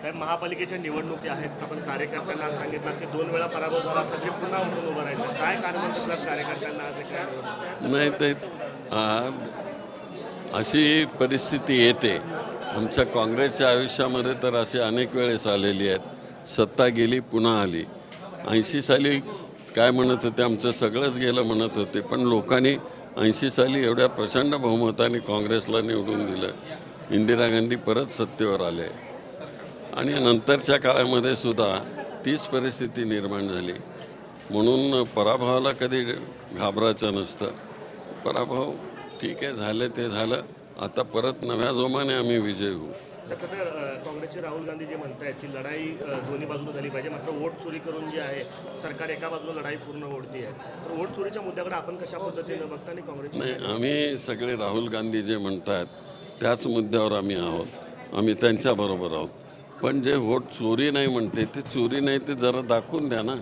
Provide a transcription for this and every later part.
साहेब महापालिकेच्या निवडणुकी आहेत. आपण कार्यकर्त्यांना सांगितलं की दोन वेळा पराभव झाला सगळे पुन्हा उठून उभं राहायचं. काय कारण म्हणतात कार्यकर्त्यांना असे काय नाही ते अशी परिस्थिती येते. आमच्या काँग्रेसच्या आयुष्यामध्ये तर असे अनेक वेळेस आलेली आहेत. सत्ता गेली पुन्हा आली. ऐंशी साली काय म्हणत होते? आमचं सगळंच गेलं म्हणत होते. पण लोकांनी ऐंशी साली एवढ्या प्रचंड बहुमताने काँग्रेसला निवडून दिलं. इंदिरा गांधी परत सत्तेवर आले. आणि नंतरच्या काळामध्ये सुद्धा तीच परिस्थिती निर्माण झाली. म्हणून पराभवाला कधी घाबरायचं नसतं. पराभव ठीक आहे झालं ते झालं. आता परत नव्या जोमाने आम्ही विजय होऊ. काँग्रेसचे राहुल गांधी जे म्हणतायत की लढाई दोन्ही बाजूने झाली पाहिजे. मात्र वोट चोरी करून जी आहे सरकार एका बाजूला लढाई पूर्ण ओढती आहे तर वोट चोरीच्या मुद्द्याकडे आपण कशा पद्धतीनं बघता आणि काँग्रेस नाही आम्ही सगळे राहुल गांधी जे म्हणतात त्याच मुद्द्यावर आम्ही आहोत. आम्ही त्यांच्याबरोबर आहोत. पण जे वोट चोरी नाही म्हणते ते चोरी नाही ते जरा दाखवून द्या ना.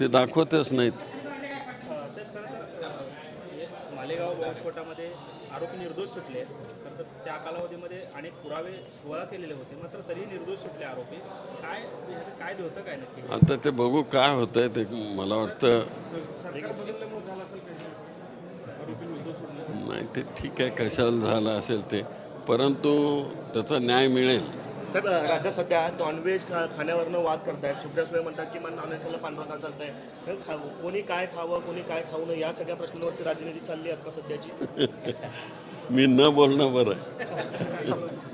ते दाखवतच नाहीत. साहेब खरं तर अ, मालेगाव बॉम्बस्फोटामध्ये आरोपी निर्दोष सुटले. खरं तर त्या कालावधीमध्ये अनेक पुरावे गोळा केलेले होते. मात्र तरी निर्दोष सुटले आरोपी. काय ह्याचं काय होतं काय नक्की? आता ते बघू काय होतंय ते मला वाटतं नाही ते ठीक आहे कशाला झालं असेल ते. परंतु त्याचा न्याय मिळेल. साहेब अ, राज्यात सध्या नॉनव्हेज खा खाण्यावरनं वाद करतायत. सुप्रिया सुळे म्हणतात की मला नॉनव्हेज खाल्लं पांढरा चालतंय. तर खा कोणी काय खावं कोणी काय खाऊ नये या सगळ्या प्रश्नांवरती राजनीती चालली आहे आता सध्याची. मी न बोलणं बरं आहे.